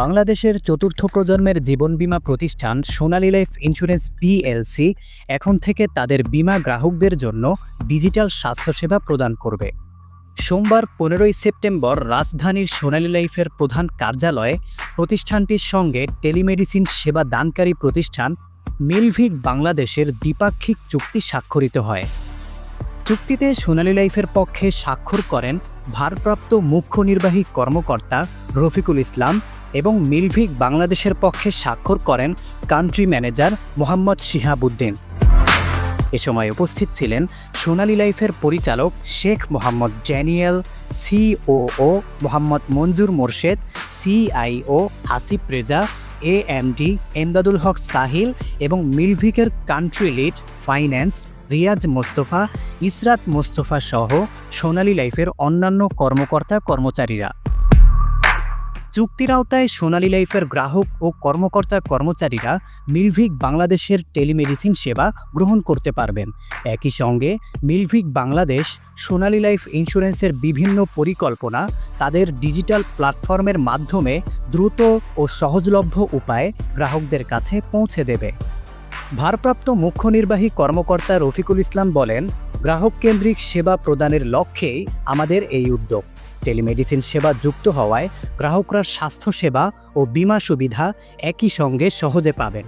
বাংলাদেশের চতুর্থ প্রজন্মের জীবন বীমা প্রতিষ্ঠান সোনালী লাইফ ইন্স্যুরেন্স পিএলসি এখন থেকে তাদের বীমা গ্রাহকদের জন্য ডিজিটাল স্বাস্থ্যসেবা প্রদান করবে। সোমবার পনেরোই সেপ্টেম্বর রাজধানীর সোনালী লাইফের প্রধান কার্যালয়ে প্রতিষ্ঠানটির সঙ্গে টেলিমেডিসিন সেবা দানকারী প্রতিষ্ঠান মিলভিক বাংলাদেশের দ্বিপাক্ষিক চুক্তি স্বাক্ষরিত হয়। চুক্তিতে সোনালী লাইফের পক্ষে স্বাক্ষর করেন ভারপ্রাপ্ত মুখ্য নির্বাহী কর্মকর্তা রফিকুল ইসলাম এবং মিলভিক বাংলাদেশের পক্ষে স্বাক্ষর করেন কান্ট্রি ম্যানেজার মোহাম্মদ শিহাবুদ্দিন। এ সময় উপস্থিত ছিলেন সোনালী লাইফের পরিচালক Sheikh Mohammad জ্যানিয়েল COO Mohammad Manzur Murshed, CIO Hasib Reza, A M D Emdadul Haque Sahil এবং মিলভিকের country lead finance Riaz Mostafa, Israt Mostafa সহ সোনালী লাইফের অন্যান্য কর্মকর্তা কর্মচারীরা চুক্তির আওতায় সোনালী লাইফের গ্রাহক ও কর্মকর্তা কর্মচারীরা মিলভিক বাংলাদেশের টেলিমেডিসিন সেবা গ্রহণ করতে পারবেন। একই সঙ্গে মিলভিক বাংলাদেশ সোনালী লাইফ ইন্স্যুরেন্সের বিভিন্ন পরিকল্পনা তাদের ডিজিটাল প্ল্যাটফর্মের মাধ্যমে দ্রুত ও সহজলভ্য উপায়ে গ্রাহকদের কাছে পৌঁছে দেবে। ভারপ্রাপ্ত মুখ্য নির্বাহী কর্মকর্তা রফিকুল ইসলাম বলেন, গ্রাহক কেন্দ্রিক সেবা প্রদানের লক্ষ্যেই আমাদের এই উদ্যোগ। টেলিমেডিসিন সেবা যুক্ত হওয়ায় গ্রাহকরা স্বাস্থ্যসেবা ও বীমা সুবিধা একই সঙ্গে সহজে পাবেন।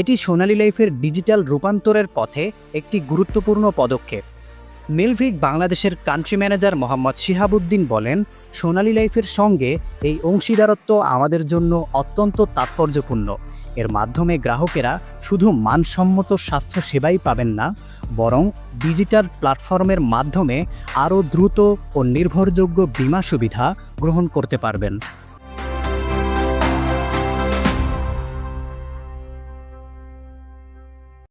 এটি সোনালী লাইফের ডিজিটাল রূপান্তরের পথে একটি গুরুত্বপূর্ণ পদক্ষেপ। মিলভিক বাংলাদেশের কান্ট্রি ম্যানেজার মোহাম্মদ শিহাবুদ্দিন বলেন, সোনালী লাইফের সঙ্গে এই অংশীদারত্ব আমাদের জন্য অত্যন্ত তাৎপর্যপূর্ণ। এর মাধ্যমে গ্রাহকেরা শুধু মানসম্মত স্বাস্থ্য সেবাই পাবেন না, বরং ডিজিটাল প্ল্যাটফর্মের মাধ্যমে আরও দ্রুত ও নির্ভরযোগ্য বীমা সুবিধা গ্রহণ করতে পারবেন।